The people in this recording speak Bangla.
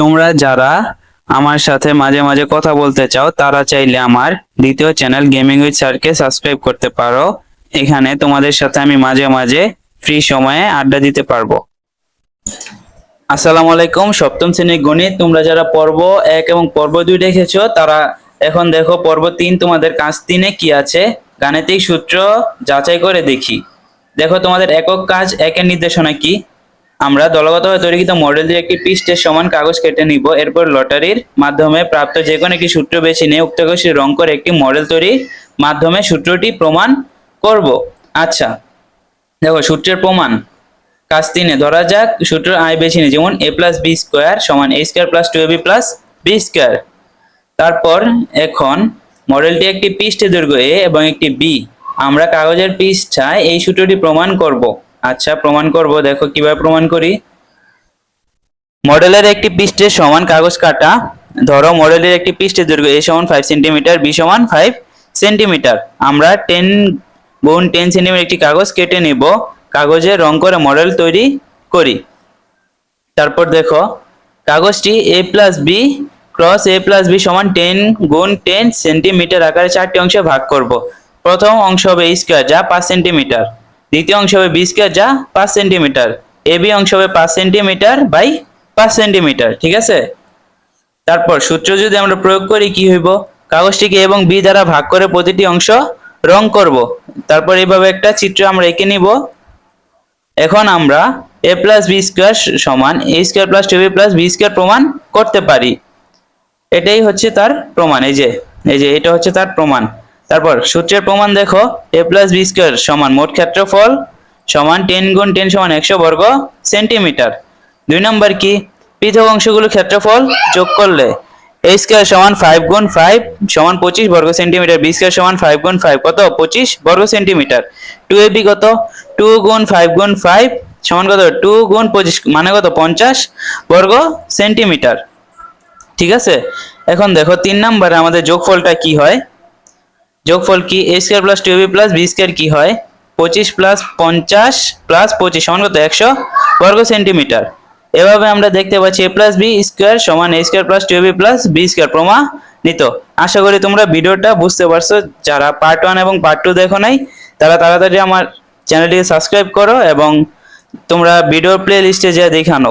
তোমরা যারা আমার সাথে মাঝে মাঝে কথা বলতে চাও, তারা চাইলে আমার দ্বিতীয় চ্যানেল গেমিং উইথ স্যারকে সাবস্ক্রাইব করতে পারো। এখানে তোমাদের সাথে আমি মাঝে মাঝে ফ্রি সময়ে আড্ডা দিতে পারব। আসসালামু আলাইকুম, সপ্তম শ্রেণির গণিত। তোমরা যারা পর্ব এক এবং পর্ব দুই দেখেছ, তারা এখন দেখো পর্ব তিন তোমাদের কাজ তিনে কি আছে। গাণিতিক সূত্র যাচাই করে দেখি। দেখো তোমাদের একক কাজ, একের নির্দেশনা কি? আমরা দলগতভাবে তৈরিকৃত মডেল দিয়ে একটি পৃষ্ঠের সমান কাগজ কেটে নিব। এরপর লটারির মাধ্যমে প্রাপ্ত যে কোনো একটি সূত্র বেছে নিয়ে উক্ত কাগজটি রং করে একটি মডেল তৈরির মাধ্যমে সূত্রটি প্রমাণ করব। আচ্ছা দেখো সূত্রের প্রমাণ। কাজ তিনে, ধরা যাক সূত্র আয় বেছে নিই, যেমন এ প্লাস বি স্কোয়ার সমান A square plus two B plus B square তারপর এখন মডেলটি একটি পৃষ্ঠে দৈর্ঘ্য এ এবং একটি বি আমরা কাগজের পৃষ্ঠায় এই সূত্রটি প্রমাণ করব। আচ্ছা প্রমাণ করব, দেখো কীভাবে প্রমাণ করি। মডেলের একটি পৃষ্ঠের সমান কাগজ কাটা। ধরো, মডেলের একটি পৃষ্ঠের দৈর্ঘ্য এ সমান ফাইভ সেন্টিমিটার বি সমান ফাইভ সেন্টিমিটার আমরা টেন গুণ টেন সেন্টিমিটার একটি কাগজ কেটে নিব কাগজে রং করে মডেল তৈরি করি। তারপর দেখো, কাগজটি A plus B cross A plus B সমান টেন গুণ টেন সেন্টিমিটার আকারে চারটি অংশে ভাগ করব। প্রথম অংশ হবে স্কোয়ার যা পাঁচ সেন্টিমিটার দ্বিতীয় অংশ হবে বি স্কোয়ার যা পাঁচ সেন্টিমিটার। এ বি অংশ হবে পাঁচ সেন্টিমিটার বাই পাঁচ সেন্টিমিটার, ঠিক আছে? তারপর সূত্র যদি আমরা প্রয়োগ করি, কি হইব? কাগজটিকে এবং বি দ্বারা ভাগ করে প্রতিটি অংশ রং করব। তারপর এইভাবে একটা চিত্র আমরা এঁকে নিব। এখন আমরা এ প্লাস বি স্কোয়ার সমান, A square plus two B plus B square প্রমাণ করতে পারি। এটাই হচ্ছে তার প্রমাণ, এই যে এই যে, এটা হচ্ছে তার প্রমাণ। তারপর সূত্রের প্রমাণ দেখো এ প্লাস বি স্কোয়ার সমান মোট ক্ষেত্রফল সমান টেন গুণ টেন সমান একশো বর্গ সেন্টিমিটার দুই নম্বর কি? পৃথক অংশগুলো ক্ষেত্রফল যোগ করলে এ স্কোয়ার সমান ফাইভ গুণ ফাইভ সমান পঁচিশ বর্গ সেন্টিমিটার বি স্কোয়ার সমান ফাইভ গুণ ফাইভ কত? পঁচিশ বর্গ সেন্টিমিটার টু এ বি কত? টু গুণ ফাইভ গুণ ফাইভ সমান কত? টু গুণ পঁচিশ মানে কত? পঞ্চাশ বর্গ সেন্টিমিটার ঠিক আছে? এখন দেখো, তিন নম্বরে আমাদের যোগফলটা কি হয়? যোগফল কি? A square plus two B plus B square কি হয়? পঁচিশ প্লাস পঞ্চাশ প্লাস পঁচিশ সমান কত? একশো বর্গ সেন্টিমিটার। এভাবে আমরা দেখতে পাচ্ছি এ প্লাস বি স্কোয়ার সমান A square plus two B plus B square প্রমাণিত। আশা করি তোমরা ভিডিওটা বুঝতে পারছ। যারা পার্ট ওয়ান এবং পার্ট টু দেখো নাই, তারা তাড়াতাড়ি আমার চ্যানেলটিকে সাবস্ক্রাইব করো এবং তোমরা ভিডিওর প্লে লিস্টে যা দেখানো